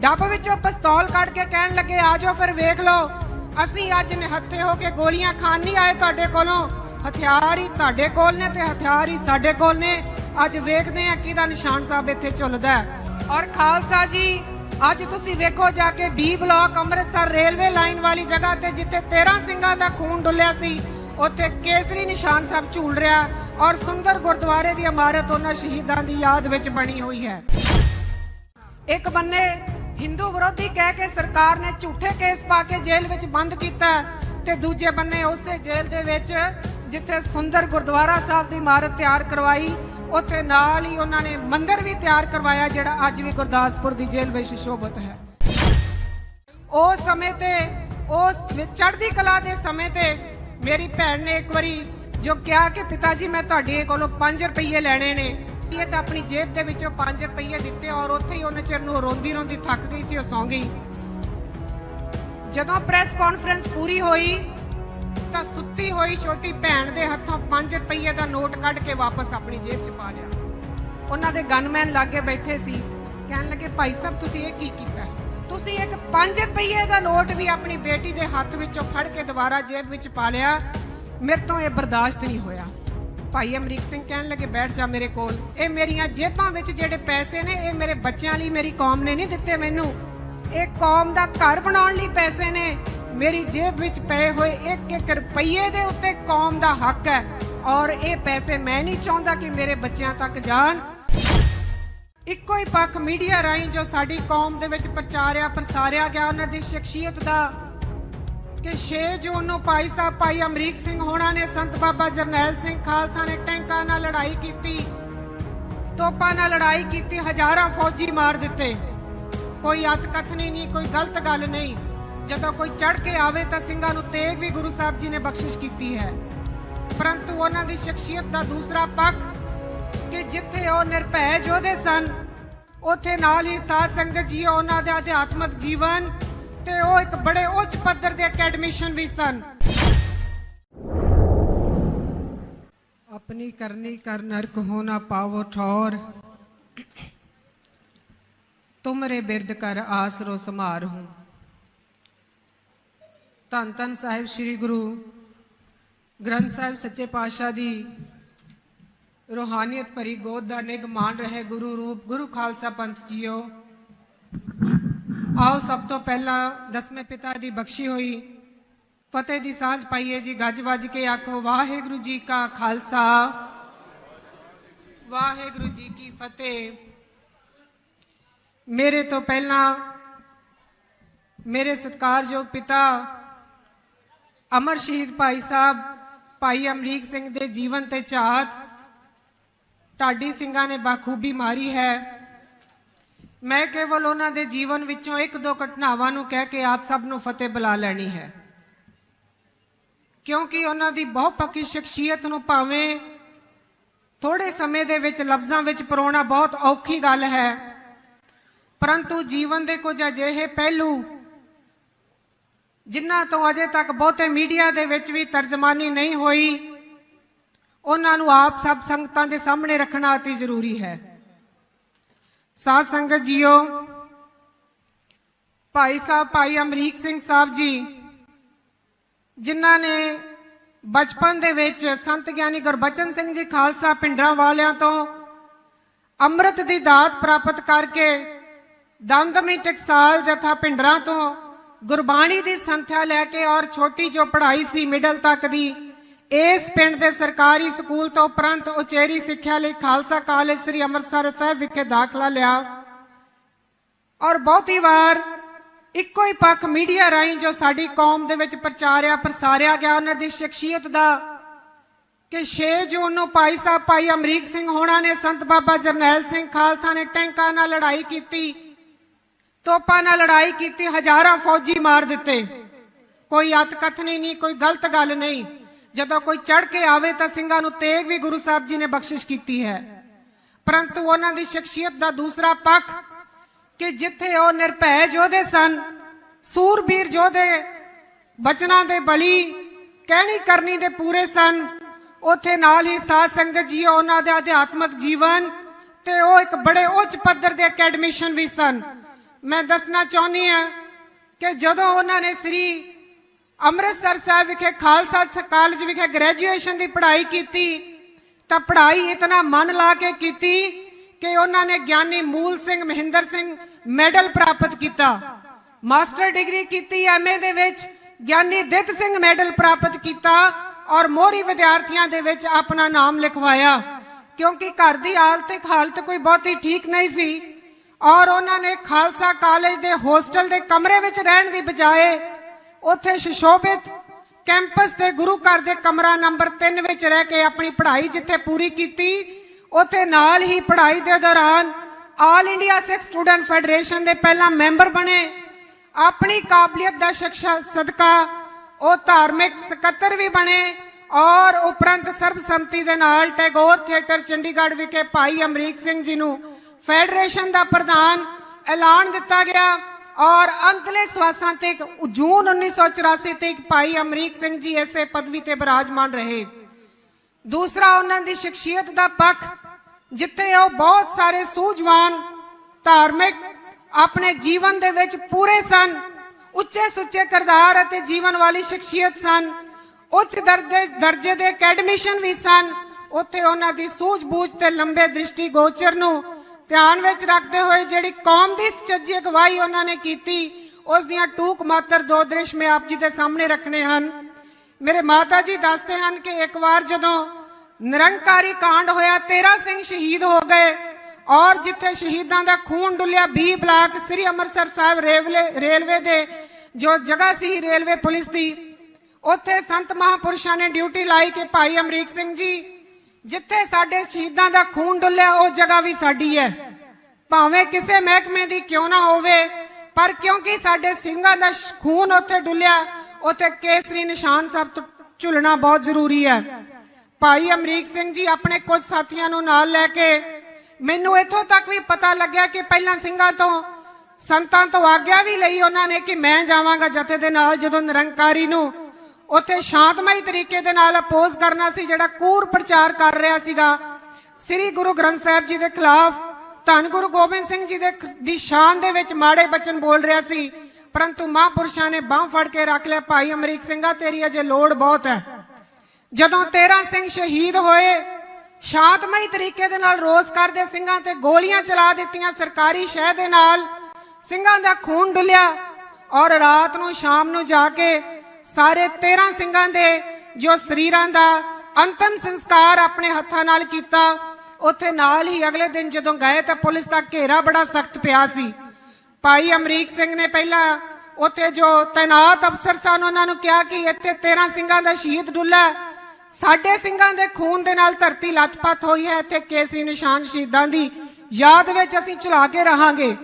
ਡੱਬ ਵਿੱਚੋਂ ਪਿਸਤੌਲ ਕੱਢ ਕੇ ਕਹਿਣ ਲੱਗੇ, ਆ ਜਾਓ ਫਿਰ ਵੇਖ ਲਓ। ਅਸੀਂ ਅੱਜ ਨਿਹੱਥੇ ਹੋ ਕੇ ਗੋਲੀਆਂ ਖਾਣ ਨਹੀਂ ਆਏ ਤੁਹਾਡੇ ਕੋਲੋਂ। ਹਥਿਆਰ ਹੀ ਤੁਹਾਡੇ ਕੋਲ ਨੇ ਤੇ ਹਥਿਆਰ ਹੀ ਸਾਡੇ ਕੋਲ ਨੇ। ਅੱਜ ਵੇਖਦੇ ਆ ਕਿਹਦਾ ਨਿਸ਼ਾਨ ਸਾਹਿਬ ਇੱਥੇ ਝੁੱਲਦਾ ਔਰ ਖਾਲਸਾ ਜੀ, ਅੱਜ ਤੁਸੀਂ ਵੇਖੋ ਜਾ ਕੇ B block Amritsar railway line ਵਾਲੀ ਜਗ੍ਹਾ ਤੇ ਜਿੱਥੇ 13 ਸਿੰਘਾਂ ਦਾ ਖੂਨ ਡੁੱਲਿਆ ਸੀ, ਉੱਥੇ ਕੇਸਰੀ ਨਿਸ਼ਾਨ ਸਾਹਿਬ ਝੂਲ ਰਿਹਾ ਔਰ ਸੁੰਦਰ ਗੁਰਦੁਆਰੇ ਦੀ ਇਮਾਰਤ ਉਹਨਾਂ ਸ਼ਹੀਦਾਂ ਦੀ ਯਾਦ ਵਿੱਚ ਬਣੀ ਹੋਈ ਹੈ। ਇੱਕ ਬੰਨੇ ਹਿੰਦੂ ਵਿਰੋਧੀ ਕਹਿ ਕੇ ਸਰਕਾਰ ਨੇ ਝੂਠੇ ਕੇਸ ਪਾ ਕੇ ਜੇਲ੍ਹ ਵਿੱਚ ਬੰਦ ਕੀਤਾ ਤੇ ਦੂਜੇ ਬੰਨੇ ਉਸੇ ਜੇਲ੍ਹ ਦੇ ਵਿੱਚ ਜਿੱਥੇ ਸੁੰਦਰ ਗੁਰਦੁਆਰਾ ਸਾਹਿਬ ਦੀ ਇਮਾਰਤ ਤਿਆਰ ਕਰਵਾਈ, ਉੱਥੇ ਨਾਲ ਹੀ ਉਹਨਾਂ ਨੇ ਮੰਦਿਰ ਵੀ ਤਿਆਰ ਕਰਵਾਇਆ ਜਿਹੜਾ ਅੱਜ ਵੀ ਗੁਰਦਾਸਪੁਰ ਦੀ ਜੇਲ੍ਹ ਵਿੱਚ ਸ਼ੋਭਤ ਹੈ। ਉਸ ਸਮੇਂ ਤੇ ਉਸ ਵਿੱਚ ਚੜ੍ਹਦੀ ਕਲਾ ਦੇ ਸਮੇਂ ਤੇ ਮੇਰੀ ਭੈਣ ਨੇ ਇੱਕ ਵਾਰੀ ਜੋ ਕਿਹਾ ਕਿ ਪਿਤਾ ਜੀ, ਮੈਂ ਤੁਹਾਡੇ ਕੋਲੋਂ 5 ਰੁਪਏ ਲੈਣੇ ਨੇ। ਇਹ ਤਾਂ ਆਪਣੀ ਜੇਬ ਦੇ ਵਿੱਚੋਂ 5 ਰੁਪਏ ਦਿੱਤੇ ਔਰ ਉੱਥੇ ਹੀ ਉਹਨੇ ਚਿਰ ਨੂੰ ਰੋਂਦੀ ਰੋਂਦੀ ਥੱਕ ਗਈ ਸੀ, ਉਹ ਸੌਂ ਗਈ। ਜਦੋਂ ਪ੍ਰੈਸ ਕਾਨਫਰੰਸ ਪੂਰੀ ਹੋਈ ਤਾਂ ਸੁੱਤੀ ਹੋਈ ਛੋਟੀ ਭੈਣ ਦੇ ਹੱਥੋਂ 5 ਰੁਪਏ ਦਾ ਨੋਟ ਕੱਢ ਕੇ ਵਾਪਸ ਆਪਣੀ ਜੇਬ 'ਚ ਪਾ ਲਿਆ। ਉਹਨਾਂ ਦੇ ਗਨਮੈਨ ਲਾਗੇ ਬੈਠੇ ਸੀ, ਕਹਿਣ ਲੱਗੇ, ਭਾਈ ਸਾਹਿਬ, ਤੁਸੀਂ ਇਹ ਕੀ ਕੀਤਾ ਤੁਸੀਂ ਇੱਕ 5 ਰੁਪਏ ਦਾ ਨੋਟ ਵੀ ਆਪਣੀ ਬੇਟੀ ਦੇ ਹੱਥ ਵਿੱਚੋਂ ਫੜ ਕੇ ਦੁਬਾਰਾ ਜੇਬ ਵਿੱਚ ਪਾ ਲਿਆ। ਮੇਰੇ ਤੋਂ ਇਹ ਬਰਦਾਸ਼ਤ ਨਹੀਂ ਹੋਇਆ। ਭਾਈ ਅਮਰੀਕ ਸਿੰਘ ਕਹਿਣ ਲੱਗੇ, ਬੈਠ ਜਾ ਮੇਰੇ ਕੋਲ। ਇਹ ਮੇਰੀਆਂ ਜੇਬਾਂ ਵਿੱਚ ਜਿਹੜੇ ਪੈਸੇ ਨੇ, ਇਹ ਮੇਰੇ ਬੱਚਿਆਂ ਲਈ ਮੇਰੀ ਕੌਮ ਨੇ ਨਹੀਂ ਦਿੱਤੇ ਮੈਨੂੰ। ਇਹ ਕੌਮ ਦਾ ਘਰ ਬਣਾਉਣ ਲਈ ਪੈਸੇ ਨੇ। ਮੇਰੀ ਜੇਬ ਵਿੱਚ ਪਏ ਹੋਏ ਇੱਕ ਇੱਕ ਰੁਪਈਏ ਦੇ ਉੱਤੇ ਕੌਮ ਦਾ ਹੱਕ ਹੈ। ਔਰ ਇਹ ਪੈਸੇ ਮੈਂ ਨਹੀਂ ਚਾਹੁੰਦਾ ਕਿ ਮੇਰੇ ਬੱਚਿਆਂ ਤੱਕ ਜਾਣ। ਇੱਕੋ ਹੀ ਪੱਖ ਮੀਡੀਆ ਰਾਹੀਂ ਜੋ ਸਾਡੀ ਕੌਮ ਦੇ ਵਿੱਚ ਪ੍ਰਚਾਰਿਆ, ਪ੍ਰਸਾਰਿਆ ਗਿਆ, ਉਹਨਾਂ ਦੀ ਸ਼ਖਸੀਅਤ ਦਾ ਕਿ 6 ਜੂਨ ਨੂੰ ਭਾਈ ਸਾਹਿਬ, ਭਾਈ ਅਮਰੀਕ ਸਿੰਘ ਹੋਣਾ ਨੇ ਸੰਤ ਬਾਬਾ ਜਰਨੈਲ ਸਿੰਘ ਖਾਲਸਾ ਨੇ ਟੈਂਕਾਂ ਨਾਲ ਲੜਾਈ ਕੀਤੀ, ਤੋਪਾਂ ਨਾਲ ਲੜਾਈ ਕੀਤੀ, ਹਜ਼ਾਰਾਂ ਫੌਜੀ ਮਾਰ ਦਿੱਤੇ। ਕੋਈ ਅਤ ਨਹੀਂ, ਕੋਈ ਗਲਤ ਗੱਲ ਨਹੀਂ। ਜਦੋਂ ਕੋਈ ਚੜ ਕੇ ਆਵੇ ਤਾਂ ਸਿੰਘਾਂ ਨੂੰ ਤੇਗ ਵੀ ਗੁਰੂ ਸਾਹਿਬ ਜੀ ਨੇ ਬਖਸ਼ਿਸ਼ ਕੀਤੀ ਹੈ। ਪਰੰਤੂ ਉਹਨਾਂ ਦੀ ਸ਼ਖਸੀਅਤ ਦਾ ਦੂਸਰਾ ਪੱਖ ਕਿ ਜਿੱਥੇ ਉਹ ਨਿਰਭੈ ਯੋਧੇ ਸਨ, ਉੱਥੇ ਨਾਲ ਹੀ ਸਾਧ ਸੰਗਤ ਜੀ ਉਹਨਾਂ ਦੇ ਅਧਿਆਤਮਕ ਜੀਵਨ ਤੇ ਉਹ ਇੱਕ ਬੜੇ ਉੱਚ ਪੱਧਰ ਦੇ ਅਕੈਡਮਿਸ਼ਨ ਵੀ ਸਨ। ਆਪਣੀ ਕਰਨੀ ਕਰ ਨਰਕ ਹੋਣਾ ਪਾਵੋ ਠੌਰ। ਤੁਮਰੇ ਬਿਰਦ ਕਰ ਆਸਰੋ ਸਮਾਰ ਹੂੰ। ਧੰਨ ਧੰਨ ਸਾਹਿਬ ਸ੍ਰੀ ਗੁਰੂ ਗ੍ਰੰਥ ਸਾਹਿਬ ਸੱਚੇ ਪਾਤਸ਼ਾਹ ਦੀ ਰੋਹਾਨੀਅਤ ਭਰੀ ਗੋਦ ਦਾ ਨਿਗ ਮਾਨ ਰਹੇ ਗੁਰੂ ਰੂਪ, ਗੁਰੂ ਖਾਲਸਾ ਪੰਥ ਜੀਓ। ਆਓ ਸਭ ਤੋਂ ਪਹਿਲਾਂ ਦਸਵੇਂ ਪਿਤਾ ਦੀ ਬਖਸ਼ੀ ਹੋਈ। ਫਤਿਹ ਦੀ ਸਾਂਝ ਪਾਈਏ ਜੀ, ਗੱਜ ਵੱਜ ਕੇ ਆਖੋ, ਵਾਹਿਗੁਰੂ ਜੀ ਕਾ ਖਾਲਸਾ। ਵਾਹਿਗੁਰੂ ਜੀ ਕੀ ਫਤਿਹ। ਮੇਰੇ ਤੋਂ ਪਹਿਲਾਂ ਮੇਰੇ ਸਤਿਕਾਰਯੋਗ ਪਿਤਾ ਅਮਰ ਸ਼ਹੀਦ ਭਾਈ ਸਾਹਿਬ, ਭਾਈ ਅਮਰੀਕ ਸਿੰਘ ਦੇ ਜੀਵਨ ਤੇ ਝਾਤ। ਢਾਡੀ ਸਿੰਘਾਂ ਨੇ ਬਾਖੂਬੀ ਮਾਰੀ ਹੈ। ਮੈਂ ਕੇਵਲ ਉਹਨਾਂ ਦੇ ਜੀਵਨ ਵਿੱਚੋਂ ਇੱਕ ਦੋ ਘਟਨਾਵਾਂ ਨੂੰ ਕਹਿ ਕੇ ਆਪ ਸਭ ਨੂੰ ਫਤਿਹ ਬੁਲਾ ਲੈਣੀ ਹੈ। ਕਿਉਂਕਿ ਉਹਨਾਂ ਦੀ ਬਹੁਤ ਪੱਕੀ ਸ਼ਖਸੀਅਤ ਨੂੰ ਭਾਵੇਂ ਥੋੜੇ ਸਮੇਂ ਦੇ ਵਿੱਚ ਲਫ਼ਜ਼ਾਂ ਵਿੱਚ ਪਰੋਣਾ ਬਹੁਤ ਔਖੀ ਗੱਲ ਹੈ, ਪਰੰਤੂ ਜੀਵਨ ਦੇ ਕੁਝ ਅਜਿਹੇ ਪਹਿਲੂ ਜਿਨ੍ਹਾਂ ਤੋਂ ਅਜੇ ਤੱਕ ਬਹੁਤੇ ਮੀਡੀਆ ਦੇ ਵਿੱਚ ਵੀ ਤਰਜਮਾਨੀ ਨਹੀਂ ਹੋਈ, ਉਹਨਾਂ ਨੂੰ ਆਪ ਸਭ ਸੰਗਤਾਂ ਦੇ ਸਾਹਮਣੇ ਰੱਖਣਾ ਅਤੀ ਜ਼ਰੂਰੀ ਹੈ। ਸਾਧ ਸੰਗਤ ਜੀਓ, ਭਾਈ ਸਾਹਿਬ, ਭਾਈ ਅਮਰੀਕ ਸਿੰਘ ਸਾਹਿਬ ਜੀ, ਜਿਨ੍ਹਾਂ ਨੇ ਬਚਪਨ ਦੇ ਵਿੱਚ ਸੰਤ ਗਿਆਨੀ ਗੁਰਬਚਨ ਸਿੰਘ ਜੀ ਖਾਲਸਾ ਪਿੰਡਰਾਂ ਵਾਲਿਆਂ ਤੋਂ ਅੰਮ੍ਰਿਤ ਦੀ ਦਾਤ ਪ੍ਰਾਪਤ ਕਰਕੇ ਦਮਦਮੀ ਟਕਸਾਲ ਜਥਾ ਪਿੰਡਰਾਂ ਤੋਂ ਗੁਰਬਾਣੀ ਦੀ ਸੰਥਿਆ ਲੈ ਕੇ ਔਰ ਛੋਟੀ ਜੋ ਪੜ੍ਹਾਈ ਸੀ ਮਿਡਲ ਤੱਕ ਦੀ ਇਸ ਪਿੰਡ ਦੇ ਸਰਕਾਰੀ ਸਕੂਲ ਤੋਂ ਉਪਰੰਤ ਉਚੇਰੀ ਸਿੱਖਿਆ ਲਈ ਖਾਲਸਾ ਕਾਲਜ ਸ੍ਰੀ ਅੰਮ੍ਰਿਤਸਰ ਸਾਹਿਬ ਵਿਖੇ ਦਾਖਲਾ ਲਿਆ। ਔਰ ਬਹੁਤੀ ਵਾਰ ਇੱਕੋ ਹੀ ਪੱਖ ਮੀਡੀਆ ਰਾਹੀਂ ਜੋ ਸਾਡੀ ਕੌਮ ਦੇ ਵਿੱਚ ਪ੍ਰਚਾਰਿਆ, ਪ੍ਰਸਾਰਿਆ ਗਿਆ, ਉਹਨਾਂ ਦੀ ਸ਼ਖਸੀਅਤ ਦਾ ਕਿ 6 ਜੂਨ ਨੂੰ ਭਾਈ ਸਾਹਿਬ, ਭਾਈ ਅਮਰੀਕ ਸਿੰਘ ਹੋਣਾ ਨੇ ਸੰਤ ਬਾਬਾ ਜਰਨੈਲ ਸਿੰਘ ਖਾਲਸਾ ਨੇ ਟੈਂਕਾਂ ਨਾਲ ਲੜਾਈ ਕੀਤੀ, ਤੋਪਾਂ ਨਾਲ ਲੜਾਈ ਕੀਤੀ, ਹਜ਼ਾਰਾਂ ਫੌਜੀ ਮਾਰ ਦਿੱਤੇ। ਕੋਈ ਅਤ ਨਹੀਂ, ਕੋਈ ਗਲਤ ਗੱਲ ਨਹੀਂ। ਜਦੋਂ ਕੋਈ ਚੜ ਕੇ ਆਵੇ ਤਾਂ ਸਿੰਘਾਂ ਨੂੰ ਤੇਗ ਵੀ ਗੁਰੂ ਸਾਹਿਬ ਜੀ ਨੇ ਬਖਸ਼ਿਸ਼ ਕੀਤੀ ਹੈ। ਪਰੰਤੂ ਉਹਨਾਂ ਦੀ ਸ਼ਖਸੀਅਤ ਦਾ ਦੂਸਰਾ ਪੱਖ ਕਿ ਜਿੱਥੇ ਉਹ ਨਿਰਭੈ ਯੋਧੇ ਸਨ, ਸੂਰਬੀਰ ਯੋਧੇ ਬਚਨਾਂ ਦੇ ਬਲੀ, ਕਹਿਣੀ ਕਰਨੀ ਦੇ ਪੂਰੇ ਸਨ, ਉਥੇ ਨਾਲ ਹੀ ਸਾਧ ਸੰਗਤ ਜੀ, ਉਹਨਾਂ ਦੇ ਅਧਿਆਤਮਕ ਜੀਵਨ ਤੇ ਉਹ ਇੱਕ ਬੜੇ ਉੱਚ ਪੱਧਰ ਦੇ ਅਕੈਡਮਿਸ਼ਨ ਵੀ ਸਨ। ਮੈਂ ਦੱਸਣਾ ਚਾਹੁੰਦੀ ਹਾਂ ਕਿ ਜਦੋਂ ਉਹਨਾਂ ਨੇ ਸ੍ਰੀ ਅੰਮ੍ਰਿਤਸਰ ਸਾਹਿਬ ਵਿਖੇ, ਖਾਲਸਾ ਕਾਲਜ ਵਿਖੇ ਗ੍ਰੈਜੂਏਸ਼ਨ ਦੀ ਪੜ੍ਹਾਈ ਕੀਤੀ। ਤਾਂ ਪੜ੍ਹਾਈ ਇਤਨਾ ਮਨ ਲਾ ਕੇ ਕੀਤੀ ਕਿ ਉਹਨਾਂ ਨੇ ਗਿਆਨੀ ਮੂਲ ਸਿੰਘ ਮਹਿੰਦਰ ਸਿੰਘ ਮੈਡਲ ਪ੍ਰਾਪਤ ਕੀਤਾ। ਮਾਸਟਰ ਡਿਗਰੀ ਕੀਤੀ ਐਮਏ ਦੇ ਵਿੱਚ, ਗਿਆਨੀ ਦਿੱਤ ਸਿੰਘ ਮੈਡਲ ਪ੍ਰਾਪਤ ਕੀਤਾ ਔਰ ਮੋਹਰੀ ਵਿਦਿਆਰਥੀਆਂ ਦੇ ਵਿੱਚ ਆਪਣਾ ਨਾਮ ਲਿਖਵਾਇਆ। ਕਿਉਂਕਿ ਘਰ ਦੀ ਹਾਲਤ ਹਾਲਤ ਕੋਈ ਬਹੁਤੀ ਠੀਕ ਨਹੀਂ ਸੀ। ਔਰ ਉਹਨਾਂ ਨੇ ਖਾਲਸਾ ਕਾਲਜ ਦੇ ਹੋਸਟਲ ਦੇ ਕਮਰੇ ਵਿੱਚ ਰਹਿਣ ਦੀ ਬਜਾਏ ਉੱਥੇ ਸੁਸ਼ੋਭਿਤ ਕੈਂਪਸ ਦੇ ਗੁਰੂ ਘਰ ਦੇ ਕਮਰਾ ਨੰਬਰ 3 ਵਿੱਚ ਰਹਿ ਕੇ ਆਪਣੀ ਪੜ੍ਹਾਈ ਜਿੱਥੇ ਪੂਰੀ ਕੀਤੀ, ਉੱਥੇ ਨਾਲ ਹੀ ਪੜ੍ਹਾਈ ਦੇ ਦੌਰਾਨ all India Sikh student federation ਦੇ ਪਹਿਲਾ ਮੈਂਬਰ ਬਣੇ। ਆਪਣੀ ਕਾਬਲੀਅਤ ਦਾ ਸ਼ਿਕਸ਼ਾ ਸਦਕਾ ਉਹ ਧਾਰਮਿਕ ਸਕੱਤਰ ਵੀ ਬਣੇ ਔਰ ਉਪਰੰਤ ਸਰਬਸੰਮਤੀ ਦੇ ਨਾਲ ਟੈਗੋਰ ਥੀਏਟਰ ਚੰਡੀਗੜ੍ਹ ਵਿਖੇ ਭਾਈ ਅਮਰੀਕ ਸਿੰਘ ਜੀ ਨੂੰ ਫੈਡਰੇਸ਼ਨ ਦਾ ਪ੍ਰਧਾਨ ਐਲਾਨ ਦਿੱਤਾ ਗਿਆ। ਔਰ ਅੰਤਲੇ ਸਵਾਸਾਂ ਤੇ ਜੂਨ 1984 ਤੇ ਭਾਈ ਅਮਰੀਕ ਸਿੰਘ ਜੀ ਐਸੇ ਪਦਵੀ ਤੇ ਬਿਰਾਜਮਾਨ ਰਹੇ। ਦੂਸਰਾ ਉਹਨਾਂ ਦੀ ਸ਼ਖਸੀਅਤ ਦਾ ਪੱਖ, ਜਿੱਥੇ ਉਹ ਬਹੁਤ ਸਾਰੇ ਸੂਝਵਾਨ, ਧਾਰਮਿਕ, ਆਪਣੇ ਜੀਵਨ ਦੇ ਵਿੱਚ ਪੂਰੇ ਸਨ, ਉੱਚੇ ਸੁੱਚੇ ਕਿਰਦਾਰ ਅਤੇ ਜੀਵਨ ਵਾਲੀ ਸ਼ਖਸੀਅਤ ਸਨ, ਉੱਚ ਦਰਜੇ ਦਰਜੇ ਦੇ ਅਕੈਡਮਿਸ਼ਨ ਵੀ ਸਨ, ਉੱਥੇ ਉਹਨਾਂ ਦੀ ਸੂਝ-ਬੂਝ ਤੇ ਲੰਬੇ ਦ੍ਰਿਸ਼ਟੀ ਗੋਚਰ ਨੂੰ ਧਿਆਨ ਵਿੱਚ ਰੱਖਦੇ ਹੋਏ ਜਿਹੜੀ ਕੌਮ ਦੀ ਸੱਚੀ ਅਗਵਾਈ ਉਹਨਾਂ ਨੇ ਕੀਤੀ, ਉਸ ਦੀਆਂ ਟੂਕ ਮਾਤਰ ਦੋ ਦ੍ਰਿਸ਼ ਮੈਂ ਆਪ ਜੀ ਦੇ ਸਾਹਮਣੇ ਰੱਖਣੇ ਹਨ। ਮੇਰੇ ਮਾਤਾ ਜੀ ਦੱਸਦੇ ਹਨ ਕਿ ਇੱਕ ਵਾਰ ਜਦੋਂ ਨਿਰੰਕਾਰੀ ਕਾਂਡ ਹੋਇਆ 13 ਸਿੰਘ ਸ਼ਹੀਦ ਹੋ ਗਏ ਔਰ ਜਿੱਥੇ ਸ਼ਹੀਦਾਂ ਦਾ ਖੂਨ ਡੁੱਲਿਆ 20 block Sri Amritsar Sahib railway railway ਦੇ ਜੋ ਜਗ੍ਹਾ ਸੀ ਰੇਲਵੇ ਪੁਲਿਸ ਦੀ, ਉੱਥੇ ਸੰਤ ਮਹਾਪੁਰਸ਼ਾਂ ਨੇ ਡਿਊਟੀ ਲਾਈ ਕਿ ਭਾਈ ਅਮਰੀਕ ਸਿੰਘ ਜੀ ਜਿੱਥੇ ਸਾਡੇ ਸ਼ਹੀਦਾਂ ਦਾ ਖੂਨ ਡੁੱਲਿਆ, ਉਹ ਜਗ੍ਹਾ ਵੀ ਸਾਡੀ ਹੈ। ਭਾਵੇਂ ਕਿਸੇ ਮਹਿਕਮੇ ਦੀ ਕਿਉਂ ਨਾ ਹੋਵੇ, ਪਰ ਕਿਉਂਕਿ ਸਾਡੇ ਸਿੰਘਾਂ ਦਾ ਖੂਨ ਉੱਥੇ ਡੁੱਲਿਆ, ਉੱਥੇ ਕੇਸਰੀ ਨਿਸ਼ਾਨ ਸਭ ਤੋਂ ਝੁਲਣਾ ਬਹੁਤ ਜ਼ਰੂਰੀ ਹੈ। ਭਾਈ ਅਮਰੀਕ ਸਿੰਘ ਜੀ ਆਪਣੇ ਕੁਝ ਸਾਥੀਆਂ ਨੂੰ ਨਾਲ ਲੈ ਕੇ, ਮੈਨੂੰ ਇੱਥੋਂ ਤੱਕ ਵੀ ਪਤਾ ਲੱਗਿਆ ਕਿ ਪਹਿਲਾਂ ਸਿੰਘਾਂ ਤੋਂ, ਸੰਤਾਂ ਤੋਂ ਆਗਿਆ ਵੀ ਲਈ ਉਹਨਾਂ ਨੇ ਕਿ ਮੈਂ ਜਾਵਾਂਗਾ ਜਥੇ ਦੇ ਨਾਲ ਜਦੋਂ ਨਿਰੰਕਾਰੀ ਨੂੰ ਉੱਥੇ ਸ਼ਾਂਤਮਈ ਤਰੀਕੇ ਦੇ ਨਾਲ ਅਪੋਜ਼ ਕਰਨਾ ਸੀ, ਜਿਹੜਾ ਕੂਰ ਪ੍ਰਚਾਰ ਕਰ ਰਿਹਾ ਸੀਗਾ। ਸ੍ਰੀ ਗੁਰੂ ਗ੍ਰੰਥ ਸਾਹਿਬ ਜੀ ਦੇ ਖਿਲਾਫ, ਧੰਨ ਗੁਰੂ ਗੋਬਿੰਦ ਸਿੰਘ ਜੀ ਦੇ ਦੀ ਸ਼ਾਨ ਦੇ ਵਿੱਚ ਮਾੜੇ ਬਚਨ ਬੋਲ ਰਿਹਾ ਸੀ। ਪਰੰਤੂ ਮਹਾਂਪੁਰਸ਼ਾਂ ਨੇ ਬਾਹ ਫੜ ਕੇ ਰੱਖ ਲਿਆ, ਭਾਈ ਅਮਰੀਕ ਸਿੰਘਾ ਤੇਰੀ ਅਜੇ ਲੋੜ ਬਹੁਤ ਹੈ। ਜਦੋਂ 13 ਸਿੰਘ ਸ਼ਹੀਦ ਹੋਏ, ਸ਼ਾਂਤਮਈ ਤਰੀਕੇ ਦੇ ਨਾਲ ਰੋਸ ਕਰਦੇ ਸਿੰਘਾਂ ਤੇ ਗੋਲੀਆਂ ਚਲਾ ਦਿੱਤੀਆਂ, ਸਰਕਾਰੀ ਸ਼ਹਿ ਦੇ ਨਾਲ ਸਿੰਘਾਂ ਦਾ ਖੂਨ ਡੁੱਲਿਆ ਔਰ ਰਾਤ ਨੂੰ ਸ਼ਾਮ ਨੂੰ ਜਾ ਕੇ ਸਾਰੇ 13 ਸਿੰਘਾਂ ਦੇ ਜੋ ਸਰੀਰਾਂ ਦਾ ਅੰਤਮ ਸੰਸਕਾਰ ਆਪਣੇ ਹੱਥਾਂ ਨਾਲ ਕੀਤਾ, ਉੱਥੇ ਨਾਲ ਹੀ ਅਗਲੇ ਦਿਨ ਜਦੋਂ ਗਏ ਤਾਂ ਪੁਲਿਸ ਦਾ ਘੇਰਾ ਬੜਾ ਸਖਤ ਪਿਆ ਸੀ। ਭਾਈ ਅਮਰੀਕ ਸਿੰਘ ਨੇ ਪਹਿਲਾਂ ਉੱਥੇ ਜੋ ਤੈਨਾਤ ਅਫਸਰ ਸਨ, ਉਹਨਾਂ ਨੂੰ ਕਿਹਾ ਕਿ ਇੱਥੇ 13 ਸਿੰਘਾਂ ਦਾ ਸ਼ਹੀਦ ਡੁੱਲਾ ਸਾਡੇ ਸਿੰਘਾਂ ਦੇ ਖੂਨ ਦੇ ਨਾਲ ਧਰਤੀ ਲੱਥਪੱਥ ਹੋਈ ਹੈ, ਇੱਥੇ ਕੇਸਰੀ ਨਿਸ਼ਾਨ ਸ਼ਹੀਦਾਂ ਦੀ ਯਾਦ ਵਿੱਚ ਅਸੀਂ ਚਲਾ ਕੇ ਰਹਾਂਗੇ।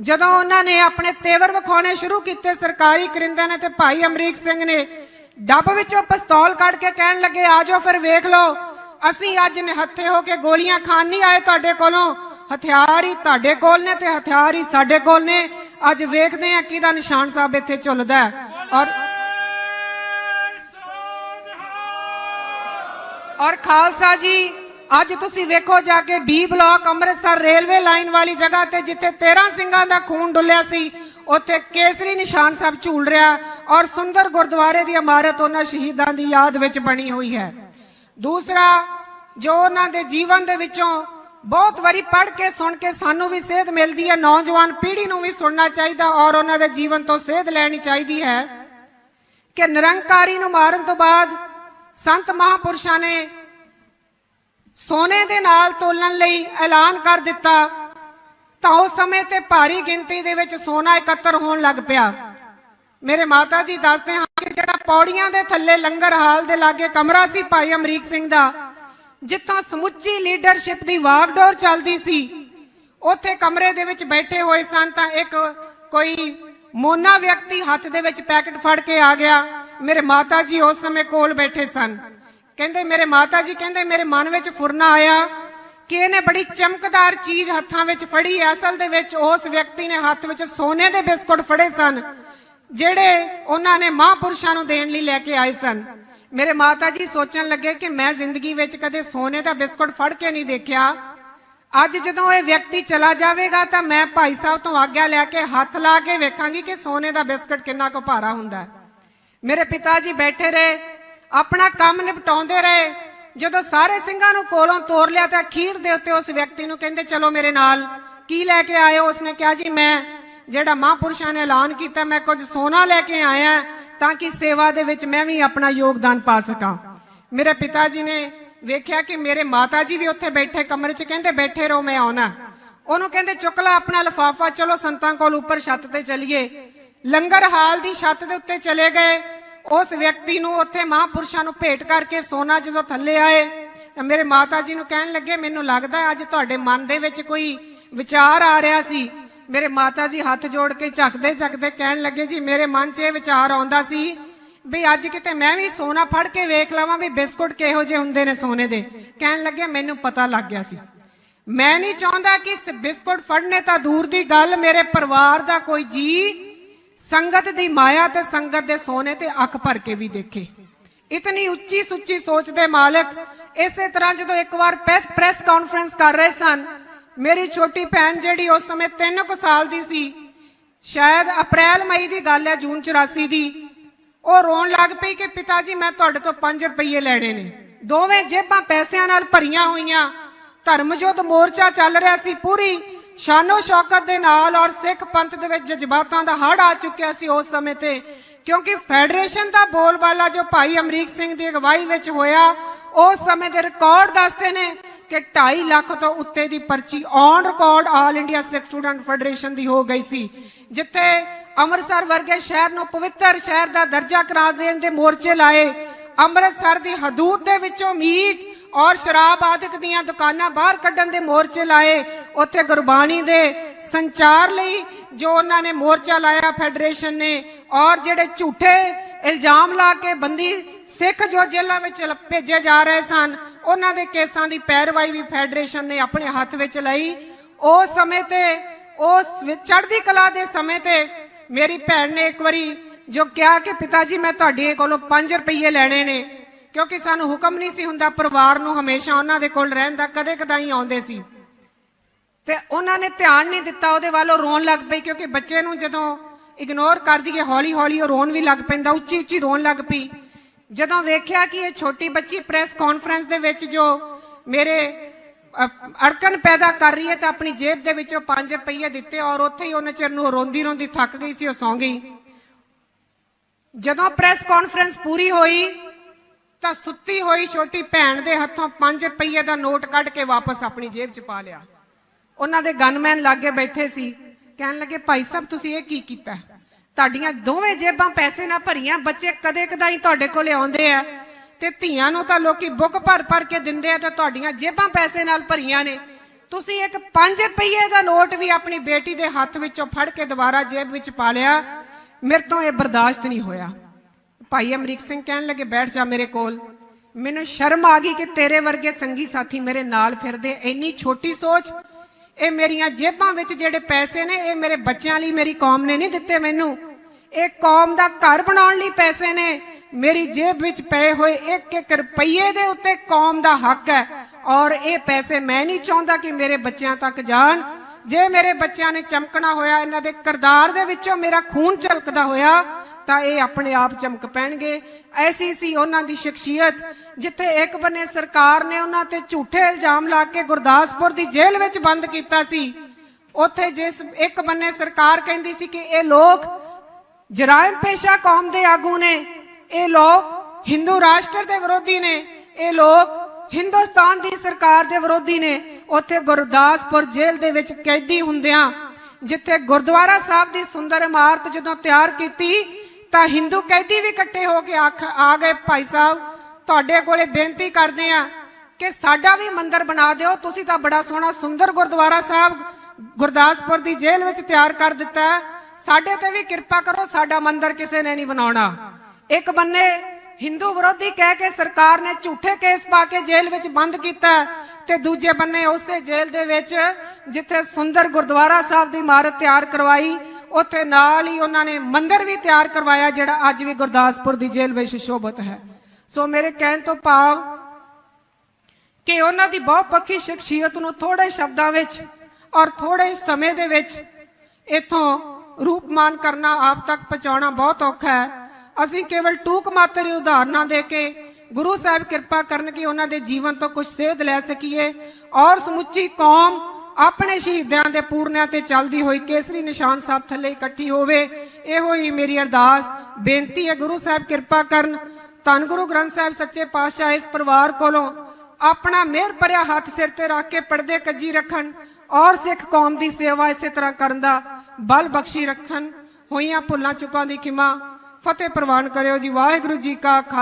ਜਦੋਂ ਉਹਨਾਂ ਨੇ ਆਪਣੇ ਤੇਵਰ ਵਿਖਾਉਣੇ ਸ਼ੁਰੂ ਕੀਤੇ, ਸਰਕਾਰੀ ਕਰਿੰਦਿਆਂ ਨੇ ਤੇ ਭਾਈ ਅਮਰੀਕ ਸਿੰਘ ਨੇ ਡੱਬ ਵਿੱਚੋਂ ਪਿਸਤੌਲ ਕੱਢ ਕੇ ਕਹਿਣ ਲੱਗੇ ਆ ਜਾਓ ਫਿਰ ਵੇਖ ਲਓ, ਅਸੀਂ ਅੱਜ ਨਿਹੱਥੇ ਹੋ ਕੇ ਗੋਲੀਆਂ ਖਾਣ ਨਹੀਂ ਆਏ ਤੁਹਾਡੇ ਕੋਲੋਂ। ਹਥਿਆਰ ਹੀ ਤੁਹਾਡੇ ਕੋਲ ਨੇ ਤੇ ਹਥਿਆਰ ਹੀ ਸਾਡੇ ਕੋਲ ਨੇ। ਅੱਜ ਵੇਖਦੇ ਆ ਕਿਹਦਾ ਨਿਸ਼ਾਨ ਸਾਹਿਬ ਇੱਥੇ ਝੁੱਲਦਾ ਔਰ ਔਰ ਖਾਲਸਾ ਜੀ ਅੱਜ ਤੁਸੀਂ ਵੇਖੋ ਜਾ ਕੇ B block Amritsar railway line ਵਾਲੀ ਜਗ੍ਹਾ ਤੇ ਜਿੱਥੇ 13 ਸਿੰਘਾਂ ਦਾ ਖੂਨ ਡੁੱਲਿਆ ਸੀ, ਉੱਥੇ ਕੇਸਰੀ ਨਿਸ਼ਾਨ ਸਾਹਿਬ ਝੂਲ ਰਿਹਾ ਔਰ ਸੁੰਦਰ ਗੁਰਦੁਆਰੇ ਦੀ ਇਮਾਰਤ ਉਹਨਾਂ ਸ਼ਹੀਦਾਂ ਦੀ ਯਾਦ ਵਿੱਚ ਬਣੀ ਹੋਈ ਹੈ। ਦੂਸਰਾ, ਜੋ ਉਹਨਾਂ ਦੇ ਜੀਵਨ ਦੇ ਵਿੱਚੋਂ ਬਹੁਤ ਵਾਰੀ ਪੜ੍ਹ ਕੇ ਸੁਣ ਕੇ ਸਾਨੂੰ ਵੀ ਸੇਧ ਮਿਲਦੀ ਹੈ, ਨੌਜਵਾਨ ਪੀੜ੍ਹੀ ਨੂੰ ਵੀ ਸੁਣਨਾ ਚਾਹੀਦਾ ਔਰ ਉਹਨਾਂ ਦੇ ਜੀਵਨ ਤੋਂ ਸੇਧ ਲੈਣੀ ਚਾਹੀਦੀ ਹੈ ਕਿ ਨਿਰੰਕਾਰੀ ਨੂੰ ਮਾਰਨ ਤੋਂ ਬਾਅਦ ਸੰਤ ਮਹਾਪੁਰਸ਼ਾਂ ਨੇ ਸੋਨੇ ਦੇ ਨਾਲ ਤੋਲਣ ਲਈ ਐਲਾਨ ਕਰ ਦਿੱਤਾ, ਤਾਂ ਉਸ ਸਮੇਂ ਤੇ ਭਾਰੀ ਗਿਣਤੀ ਦੇ ਵਿੱਚ ਸੋਨਾ ਇਕੱਤਰ ਹੋਣ ਲੱਗ ਪਿਆ। ਮੇਰੇ ਮਾਤਾ ਜੀ ਦੱਸਦੇ ਹਨ ਕਿ ਜਿਹੜਾ ਪੌੜੀਆਂ ਦੇ ਥੱਲੇ ਲੰਗਰ ਹਾਲ ਦੇ ਲਾਗੇ ਕਮਰਾ ਸੀ ਭਾਈ ਅਮਰੀਕ ਸਿੰਘ ਦਾ, ਜਿੱਥੋਂ ਸਮੁੱਚੀ ਲੀਡਰਸ਼ਿਪ ਦੀ ਵਾਗਡੋਰ ਚੱਲਦੀ ਸੀ, ਉੱਥੇ ਕਮਰੇ ਦੇ ਵਿੱਚ ਬੈਠੇ ਹੋਏ ਸਨ ਤਾਂ ਇੱਕ ਕੋਈ ਮੋਨਾ ਵਿਅਕਤੀ ਹੱਥ ਦੇ ਵਿੱਚ ਪੈਕਟ ਫੜ ਕੇ ਆ ਗਿਆ। ਮੇਰੇ ਮਾਤਾ ਜੀ ਉਸ ਸਮੇਂ ਕੋਲ ਬੈਠੇ ਸਨ। ਕਹਿੰਦੇ ਮੇਰੇ ਮਾਤਾ ਜੀ, ਕਹਿੰਦੇ ਮੇਰੇ ਮਨ ਵਿੱਚ ਫੁਰਨਾ ਆਇਆ ਕਿ ਇਹਨੇ ਬੜੀ ਚਮਕਦਾਰ ਚੀਜ਼ ਹੱਥਾਂ ਵਿੱਚ ਫੜੀ। ਹੈ ਅਸਲ ਦੇ ਵਿੱਚ ਉਸ ਵਿਅਕਤੀ ਨੇ ਹੱਥ ਵਿੱਚ ਸੋਨੇ ਦੇ ਬਿਸਕੁਟ ਫੜੇ ਸਨ, ਜਿਹੜੇ ਉਹਨਾਂ ਨੇ ਮਹਾਂਪੁਰਸ਼ਾਂ ਨੂੰ ਦੇਣ ਲਈ ਲੈ ਕੇ ਆਏ ਸਨ। ਮੇਰੇ ਮਾਤਾ ਜੀ ਸੋਚਣ ਲੱਗੇ ਕਿ ਮੈਂ ਜ਼ਿੰਦਗੀ ਵਿੱਚ ਕਦੇ ਸੋਨੇ ਦਾ ਬਿਸਕੁਟ ਫੜ ਕੇ ਨਹੀਂ ਦੇਖਿਆ। ਅੱਜ ਜਦੋਂ ਇਹ ਵਿਅਕਤੀ ਚਲਾ ਜਾਵੇਗਾ ਤਾਂ ਮੈਂ ਭਾਈ ਸਾਹਿਬ ਤੋਂ ਆਗਿਆ ਲੈ ਕੇ ਹੱਥ ਲਾ ਕੇ ਵੇਖਾਂਗੀ ਕਿ ਸੋਨੇ ਦਾ ਬਿਸਕਟ ਕਿੰਨਾ ਕੁ ਭਾਰਾ ਹੁੰਦਾ ਹੈ। ਮੇਰੇ ਪਿਤਾ ਜੀ ਬੈਠੇ ਰਹੇ। ਆਪਣਾ ਕੰਮ ਨਿਪਟਾਉਂਦੇ ਰਹੇ। ਜਦੋਂ ਸਾਰੇ ਸਿੰਘਾਂ ਨੂੰ ਕੋਲੋਂ ਤੋਰ ਲਿਆ ਤਾਂ ਅਖੀਰ ਦੇ ਉੱਤੇ ਉਸ ਵਿਅਕਤੀ ਨੂੰ ਕਹਿੰਦੇ, ਚਲੋ ਮੇਰੇ ਨਾਲ, ਕੀ ਲੈ ਕੇ ਆਏ ਹੋ ਉਸਨੇ ਕਿਹਾ, ਜੀ, ਮੈਂ, ਜਿਹੜਾ ਮਹਾਂਪੁਰਸ਼ਾਂ ਨੇ ਐਲਾਨ ਕੀਤਾ, ਮੈਂ ਕੁਝ ਸੋਨਾ ਲੈ ਕੇ ਆਇਆ, ਤਾਂ ਕਿ ਸੇਵਾ ਦੇ ਵਿੱਚ ਮੈਂ ਵੀ ਆਪਣਾ ਯੋਗਦਾਨ ਪਾ ਸਕਾਂ। ਮੇਰੇ ਪਿਤਾ ਜੀ ਨੇ ਵੇਖਿਆ ਕਿ ਮੇਰੇ ਮਾਤਾ ਜੀ ਵੀ ਉੱਥੇ ਬੈਠੇ, ਕਮਰੇ 'ਚ ਕਹਿੰਦੇ, ਬੈਠੇ ਰਹੋ, ਮੈਂ ਆਉਣਾ। ਉਹਨੂੰ ਕਹਿੰਦੇ, ਚੁੱਕ ਲੈ ਆਪਣਾ ਲਫਾਫਾ, ਚਲੋ ਸੰਤਾਂ ਕੋਲ ਉੱਪਰ ਛੱਤ ਤੇ ਚਲੀਏ। ਲੰਗਰ ਹਾਲ ਦੀ ਛੱਤ ਦੇ ਉੱਤੇ ਚਲੇ ਗਏ। ਉਸ ਵਿਅਕਤੀ ਨੂੰ ਉੱਥੇ ਮਹਾਂਪੁਰਸ਼ਾਂ ਨੂੰ ਭੇਟ ਕਰਕੇ ਸੋਨਾ ਜਦੋਂ ਥੱਲੇ ਆਏ, ਤਾਂ ਮੇਰੇ ਮਾਤਾ ਜੀ ਨੂੰ ਕਹਿਣ ਲੱਗੇ, ਮੈਨੂੰ ਲੱਗਦਾ ਹੈ ਅੱਜ ਤੁਹਾਡੇ ਮਨ ਦੇ ਵਿੱਚ ਕੋਈ ਵਿਚਾਰ ਆ ਰਿਹਾ ਸੀ। ਮੇਰੇ ਮਾਤਾ ਜੀ ਹੱਥ ਜੋੜ ਕੇ ਝੱਕਦੇ ਝੱਕਦੇ ਕਹਿਣ ਲੱਗੇ, ਜੀ, ਮੇਰੇ ਮਨ 'ਚ ਇਹ ਵਿਚਾਰ ਆਉਂਦਾ ਸੀ ਵੀ ਅੱਜ ਕਿਤੇ ਮੈਂ ਵੀ ਸੋਨਾ ਫੜ ਕੇ ਵੇਖ ਲਵਾਂ ਵੀ ਬਿਸਕੁਟ ਕਿਹੋ ਜਿਹੇ ਹੁੰਦੇ ਨੇ ਸੋਨੇ ਦੇ। ਕਹਿਣ ਲੱਗੇ, ਮੈਨੂੰ ਪਤਾ ਲੱਗ ਗਿਆ ਸੀ। ਮੈਂ ਨਹੀਂ ਚਾਹੁੰਦਾ ਕਿ ਸ- ਬਿਸਕੁਟ ਫੜਨੇ ਤਾਂ ਦੂਰ ਦੀ ਗੱਲ, ਮੇਰੇ ਪਰਿਵਾਰ ਦਾ ਕੋਈ ਜੀ ਸੰਗਤ ਦੀ ਮਾਇਆ ਤੇ ਸੰਗਤ ਦੇ ਸੋਨੇ ਤੇ ਅੱਖ ਭਰ ਕੇ ਵੀ ਦੇਖੇ। ਇਤਨੀ ਉੱਚੀ ਸੁੱਚੀ ਸੋਚ ਦੇ ਮਾਲਕ ਇਸੇ ਤਰ੍ਹਾਂ ਜਦੋਂ ਇੱਕ ਵਾਰ ਪ੍ਰੈਸ ਕਾਨਫਰੰਸ ਕਰ ਰਹੇ ਸਨ, ਮੇਰੀ ਛੋਟੀ ਭੈਣ ਜਿਹੜੀ ਉਸ ਸਮੇਂ 3 ਕੁ ਸਾਲ ਦੀ ਸੀ, ਸ਼ਾਇਦ ਅਪ੍ਰੈਲ, ਮਈ ਦੀ ਗੱਲ ਹੈ, ਜੂਨ 84 ਦੀ, ਉਹ ਰੋਣ ਲੱਗ ਪਈ ਕਿ ਪਿਤਾ ਜੀ ਮੈਂ ਤੁਹਾਡੇ ਤੋਂ 5 ਰੁਪਏ ਲੈਣੇ ਨੇ। ਦੋਵੇਂ ਜੇਬਾਂ ਪੈਸਿਆਂ ਨਾਲ ਭਰੀਆਂ ਹੋਈਆਂ। ਧਰਮਯੁੱਧ ਮੋਰਚਾ ਚੱਲ ਰਿਹਾ ਸੀ ਪੂਰੀ। ਸ਼ਾਨੋ ਸ਼ੌਕਤ ਦੇ ਨਾਲ ਔਰ ਸਿੱਖ ਪੰਥ ਦੇ ਵਿੱਚ ਜਜ਼ਬਾਤਾਂ ਦਾ ਹੜ ਆ ਚੁੱਕਿਆ ਸੀ ਉਸ ਸਮੇਂ ਤੇ। ਕਿਉਂਕਿ ਫੈਡਰੇਸ਼ਨ ਦਾ ਬੋਲਬਾਲਾ ਜੋ ਭਾਈ ਅਮਰੀਕ ਸਿੰਘ ਦੀ ਅਗਵਾਈ ਵਿੱਚ ਹੋਇਆ, ਉਸ ਸਮੇਂ ਦੇ ਰਿਕਾਰਡ ਦੱਸਦੇ ਨੇ ਕਿ 2.5 ਲੱਖ ਤੋਂ ਉੱਤੇ ਦੀ ਪਰਚੀ on record all India Sikh student federation ਦੀ ਹੋ ਗਈ ਸੀ, ਜਿੱਥੇ ਅੰਮ੍ਰਿਤਸਰ ਵਰਗੇ ਸ਼ਹਿਰ ਨੂੰ ਪਵਿੱਤਰ ਸ਼ਹਿਰ ਦਾ ਦਰਜਾ ਕਰਾ ਦੇਣ ਦੇ ਮੋਰਚੇ ਲਾਏ। ਅੰਮ੍ਰਿਤਸਰ ਦੀ ਹਦੂਦ ਦੇ ਵਿੱਚੋਂ ਮੀਟ ਔਰ ਸ਼ਰਾਬ ਆਦਿਕ ਦੀਆਂ ਦੁਕਾਨਾਂ ਬਾਹਰ ਕੱਢਣ ਦੇ ਮੋਰਚੇ ਲਾਏ। ਉੱਥੇ ਗੁਰਬਾਣੀ ਦੇ ਸੰਚਾਰ ਲਈ ਜੋ ਉਹਨਾਂ ਨੇ ਮੋਰਚਾ ਲਾਇਆ ਫੈਡਰੇਸ਼ਨ ਨੇ, ਔਰ ਜਿਹੜੇ ਝੂਠੇ ਇਲਜ਼ਾਮ ਲਾ ਕੇ ਬੰਦੀ ਸਿੱਖ ਜੋ ਜੇਲ੍ਹਾਂ ਵਿੱਚ ਭੇਜੇ ਜਾ ਰਹੇ ਸਨ, ਉਹਨਾਂ ਦੇ ਕੇਸਾਂ ਦੀ ਪੈਰਵਾਈ ਵੀ ਫੈਡਰੇਸ਼ਨ ਨੇ ਆਪਣੇ ਹੱਥ ਵਿੱਚ ਲਈ। ਉਸ ਸਮੇਂ ਤੇ ਉਸ ਚੜ੍ਹਦੀ ਕਲਾ ਦੇ ਸਮੇਂ ਤੇ ਮੇਰੀ ਭੈਣ ਨੇ ਇੱਕ ਵਾਰੀ ਜੋ ਕਿਹਾ ਕਿ ਪਿਤਾ ਜੀ, ਮੈਂ ਤੁਹਾਡੇ ਕੋਲੋਂ 5 ਰੁਪਏ ਲੈਣੇ ਨੇ। ਕਿਉਂਕਿ ਸਾਨੂੰ ਹੁਕਮ ਨਹੀਂ ਸੀ ਹੁੰਦਾ ਪਰਿਵਾਰ ਨੂੰ ਹਮੇਸ਼ਾ ਉਹਨਾਂ ਦੇ ਕੋਲ ਰਹਿਣ ਦਾ, ਕਦੇ ਕਦਾਈ ਆਉਂਦੇ ਸੀ। ਤੇ ਉਹਨਾਂ ਨੇ ਧਿਆਨ ਨਹੀਂ ਦਿੱਤਾ, ਉਹਦੇ ਵੱਲ ਉਹ ਰੋਣ ਲੱਗ ਪਈ ਕਿਉਂਕਿ ਬੱਚੇ ਨੂੰ ਜਦੋਂ ਇਗਨੋਰ ਕਰ ਦਈਏ ਹੌਲੀ ਹੌਲੀ ਉਹ ਰੋਣ ਵੀ ਲੱਗ ਪੈਂਦਾ ਉੱਚੀ ਉੱਚੀ ਰੋਣ ਲੱਗ ਪਈ। ਜਦੋਂ ਵੇਖਿਆ ਕਿ ਇਹ ਛੋਟੀ ਬੱਚੀ ਪ੍ਰੈਸ ਕਾਨਫਰੰਸ ਦੇ ਵਿੱਚ ਜੋ ਮੇਰੇ ਅੜਕਣ ਪੈਦਾ ਕਰ ਰਹੀ ਹੈ ਤਾਂ ਆਪਣੀ ਜੇਬ ਦੇ ਵਿੱਚੋਂ 5 ਰੁਪਏ ਦਿੱਤੇ ਔਰ ਉੱਥੇ ਹੀ ਉਹਨੇ ਚਿਰ ਨੂੰ ਰੋਂਦੀ ਰੋਂਦੀ ਥੱਕ ਗਈ ਸੀ, ਉਹ ਸੌਂ ਗਈ। ਜਦੋਂ ਪ੍ਰੈਸ ਕਾਨਫਰੰਸ ਪੂਰੀ ਹੋਈ ਤਾਂ ਸੁੱਤੀ ਹੋਈ ਛੋਟੀ ਭੈਣ ਦੇ ਹੱਥੋਂ 5 ਰੁਪਏ ਦਾ ਨੋਟ ਕੱਢ ਕੇ ਵਾਪਸ ਆਪਣੀ ਜੇਬ 'ਚ ਪਾ ਲਿਆ। ਉਹਨਾਂ ਦੇ ਗਨਮੈਨ ਲਾਗੇ ਬੈਠੇ ਸੀ, ਕਹਿਣ ਲੱਗੇ, ਭਾਈ ਸਾਹਿਬ, ਤੁਸੀਂ ਇਹ ਕੀ ਕੀਤਾ? ਤੁਹਾਡੀਆਂ ਦੋਵੇਂ ਜੇਬਾਂ ਪੈਸੇ ਨਾਲ ਭਰੀਆਂ, ਬੱਚੇ ਕਦੇ ਕਦਾਈ ਤੁਹਾਡੇ ਕੋਲੇ ਆਉਂਦੇ ਆ ਤੇ ਧੀਆਂ ਨੂੰ ਤਾਂ ਲੋਕੀ ਬੁੱਕ ਭਰ ਭਰ ਕੇ ਦਿੰਦੇ ਆ ਤੇ ਤੁਹਾਡੀਆਂ ਜੇਬਾਂ ਪੈਸੇ ਨਾਲ ਭਰੀਆਂ ਨੇ। ਤੁਸੀਂ ਇੱਕ 5 ਰੁਪਏ ਦਾ ਨੋਟ ਵੀ ਆਪਣੀ ਬੇਟੀ ਦੇ ਹੱਥ ਵਿੱਚੋਂ ਫੜ ਕੇ ਦੁਬਾਰਾ ਜੇਬ ਵਿੱਚ ਪਾ ਲਿਆ। ਮੇਰੇ ਤੋਂ ਇਹ ਬਰਦਾਸ਼ਤ ਨਹੀਂ ਹੋਇਆ। ਭਾਈ ਅਮਰੀਕ ਸਿੰਘ ਕਹਿਣ ਲੱਗੇ, ਬੈਠ ਜਾ ਮੇਰੇ ਕੋਲ। ਮੈਨੂੰ ਸ਼ਰਮ ਆ ਗਈ ਕਿ ਤੇਰੇ ਵਰਗੇ ਸੰਗੀ ਸਾਥੀ ਮੇਰੇ ਨਾਲ ਫਿਰਦੇ। ਇੰਨੀ ਛੋਟੀ ਸੋਚ। ਇਹ ਮੇਰੀਆਂ ਜੇਬਾਂ ਵਿੱਚ ਜਿਹੜੇ ਪੈਸੇ ਨੇ, ਇਹ ਮੇਰੇ ਬੱਚਿਆਂ ਲਈ ਮੇਰੀ ਕੌਮ ਨੇ ਨਹੀਂ ਦਿੱਤੇ ਮੈਨੂੰ। ਇਹ ਕੌਮ ਦਾ ਘਰ ਬਣਾਉਣ ਲਈ ਪੈਸੇ ਨੇ। ਮੇਰੀ ਜੇਬ ਵਿੱਚ ਪਏ ਹੋਏ ਇੱਕ ਇੱਕ ਰੁਪਈਏ ਦੇ ਉੱਤੇ ਕੌਮ ਦਾ ਹੱਕ ਹੈ। ਔਰ ਇਹ ਪੈਸੇ ਮੈਂ ਨਹੀਂ ਚਾਹੁੰਦਾ ਕਿ ਮੇਰੇ ਬੱਚਿਆਂ ਤੱਕ ਜਾਣ। ਜੇ ਮੇਰੇ ਬੱਚਿਆਂ ਨੇ ਚਮਕਣਾ ਹੋਇਆ, ਇਹਨਾਂ ਦੇ ਕਿਰਦਾਰ ਦੇ ਵਿੱਚੋਂ ਮੇਰਾ ਖੂਨ ਝਲਕਦਾ ਹੋਇਆ ਤਾਂ ਇਹ ਆਪਣੇ ਆਪ ਚਮਕ ਪੈਣਗੇ। ਐਸੀ ਸੀ ਉਹਨਾਂ ਦੀ ਸ਼ਖਸੀਅਤ, ਜਿੱਥੇ ਇੱਕ ਬੰਨੇ ਸਰਕਾਰ ਨੇ ਉਹਨਾਂ ਤੇ ਝੂਠੇ ਇਲਜ਼ਾਮ ਲਾ ਕੇ ਗੁਰਦਾਸਪੁਰ ਦੀ ਜੇਲ੍ਹ ਵਿੱਚ ਬੰਦ ਕੀਤਾ ਸੀ। ਉੱਥੇ ਜਿਸ ਇੱਕ ਬੰਨੇ ਸਰਕਾਰ ਕਹਿੰਦੀ ਸੀ ਕਿ ਇਹ ਲੋਕ ਜਰਾਇਮ ਪੇਸ਼ਾ ਕੌਮ ਦੇ ਆਗੂ ਨੇ, ਇਹ ਲੋਕ ਹਿੰਦੂ ਰਾਸ਼ਟਰ ਦੇ ਵਿਰੋਧੀ ਨੇ, ਇਹ ਲੋਕ ਹਿੰਦੁਸਤਾਨ ਦੀ ਸਰਕਾਰ ਦੇ ਵਿਰੋਧੀ ਨੇ। ਉੱਥੇ ਗੁਰਦਾਸਪੁਰ ਜੇਲ੍ਹ ਦੇ ਵਿੱਚ ਕੈਦੀ ਹੁੰਦਿਆਂ, ਜਿੱਥੇ ਗੁਰਦੁਆਰਾ ਸਾਹਿਬ ਦੀ ਸੁੰਦਰ ਇਮਾਰਤ ਜਦੋਂ ਤਿਆਰ ਕੀਤੀ ਤਾਂ ਹਿੰਦੂ ਕੈਦੀ ਵੀ ਇਕੱਠੇ ਹੋ ਕੇ ਆ ਗਏ ਭਾਈ ਸਾਹਿਬ, ਤੁਹਾਡੇ ਕੋਲੇ ਬੇਨਤੀ ਕਰਦੇ ਆ ਕਿ ਸਾਡਾ ਵੀ ਮੰਦਿਰ ਬਣਾ ਦਿਓ। ਤੁਸੀਂ ਤਾਂ ਬੜਾ ਸੋਹਣਾ ਸੁੰਦਰ ਗੁਰਦੁਆਰਾ ਸਾਹਿਬ ਗੁਰਦਾਸਪੁਰ ਦੀ ਜੇਲ੍ਹ ਵਿੱਚ ਤਿਆਰ ਕਰ ਦਿੱਤਾ ਸਾਡੇ ਤੇ ਵੀ ਕਿਰਪਾ ਕਰੋ, ਸਾਡਾ ਮੰਦਿਰ ਕਿਸੇ ਨੇ ਨਹੀਂ ਬਣਾਉਣਾ। ਇੱਕ ਬੰਨੇ ਹਿੰਦੂ ਵਿਰੋਧੀ ਕਹਿ ਕੇ ਸਰਕਾਰ ਨੇ ਝੂਠੇ ਕੇਸ ਪਾ ਕੇ ਜੇਲ੍ਹ ਵਿੱਚ ਬੰਦ ਕੀਤਾ ਤੇ ਦੂਜੇ ਬੰਨੇ ਉਸੇ ਜੇਲ੍ਹ ਦੇ ਵਿੱਚ ਜਿੱਥੇ ਸੁੰਦਰ ਗੁਰਦੁਆਰਾ ਸਾਹਿਬ ਦੀ ਇਮਾਰਤ ਤਿਆਰ ਕਰਵਾਈ ਉੱਥੇ ਨਾਲ ਹੀ ਉਹਨਾਂ ਨੇ ਮੰਦਿਰ ਵੀ ਤਿਆਰ ਕਰਵਾਇਆ, ਜਿਹੜਾ ਅੱਜ ਵੀ ਗੁਰਦਾਸਪੁਰ ਦੀ ਜੇਲ੍ਹ ਵਿੱਚ ਸ਼ੋਭਤ ਹੈ। ਸੋ ਮੇਰੇ ਕਹਿਣ ਤੋਂ ਭਾਵ ਕਿ ਉਹਨਾਂ ਦੀ ਬਹੁਪੱਖੀ ਸ਼ਖਸੀਅਤ ਨੂੰ ਥੋੜੇ ਸ਼ਬਦਾਂ ਵਿੱਚ ਔਰ ਥੋੜੇ ਸਮੇਂ ਦੇ ਵਿੱਚ ਇਥੋਂ ਰੂਪਮਾਨ ਕਰਨਾ ਆਪ ਤੱਕ ਪਹੁੰਚਾਉਣਾ ਬਹੁਤ ਔਖਾ ਹੈ। ਅਸੀਂ ਕੇਵਲ ਟੂਕ ਮਾਤਰ ਹੀ ਉਦਾਹਰਨਾਂ ਦੇ ਕੇ ਗੁਰੂ ਸਾਹਿਬ ਕਿਰਪਾ ਕਰਨ ਕਿ ਉਹਨਾਂ ਦੇ ਜੀਵਨ ਤੋਂ ਕੁਝ ਸੇਧ ਲੈ ਸਕੀਏ। ਔਰ ਸਮੁੱਚੀ ਕੌਮ ਆਪਣੇ ਸ਼ਹੀਦਾਂ ਦੇ ਪੂਰਨਿਆਂ ਤੇ ਚੱਲਦੀ ਹੋਈ ਕੇਸਰੀ ਨਿਸ਼ਾਨ ਸਾਹਿਬ ਥੱਲੇ ਇਕੱਠੀ ਹੋਵੇ, ਇਹੋ ਹੀ ਮੇਰੀ ਅਰਦਾਸ, ਬੇਨਤੀ ਹੈ ਗੁਰੂ ਸਾਹਿਬ ਕਿਰਪਾ ਕਰਨ। ਧੰਨ ਗੁਰੂ ਗ੍ਰੰਥ ਸਾਹਿਬ ਸੱਚੇ ਪਾਤਸ਼ਾਹ ਇਸ ਪਰਿਵਾਰ ਕੋਲੋਂ ਆਪਣਾ ਮਿਹਰ ਭਰਿਆ ਹੱਥ ਸਿਰ ਤੇ ਰੱਖ ਕੇ ਪਰਦੇ ਕੱਜੀ ਰੱਖਣ ਔਰ ਸਿੱਖ ਕੌਮ ਦੀ ਸੇਵਾ ਇਸੇ ਤਰ੍ਹਾਂ ਕਰਨ ਦਾ ਬਲ ਬਖਸ਼ੀ ਰੱਖਣ। ਹੋਈਆਂ ਭੁੱਲਾਂ ਚੁੱਕਾਂ ਦੀ ਖਿਮਾ ਫਤਿਹ ਪ੍ਰਵਾਨ ਕਰਿਓ ਜੀ, ਵਾਹਿਗੁਰੂ ਜੀ ਕਾ ਖਾਲਸਾ।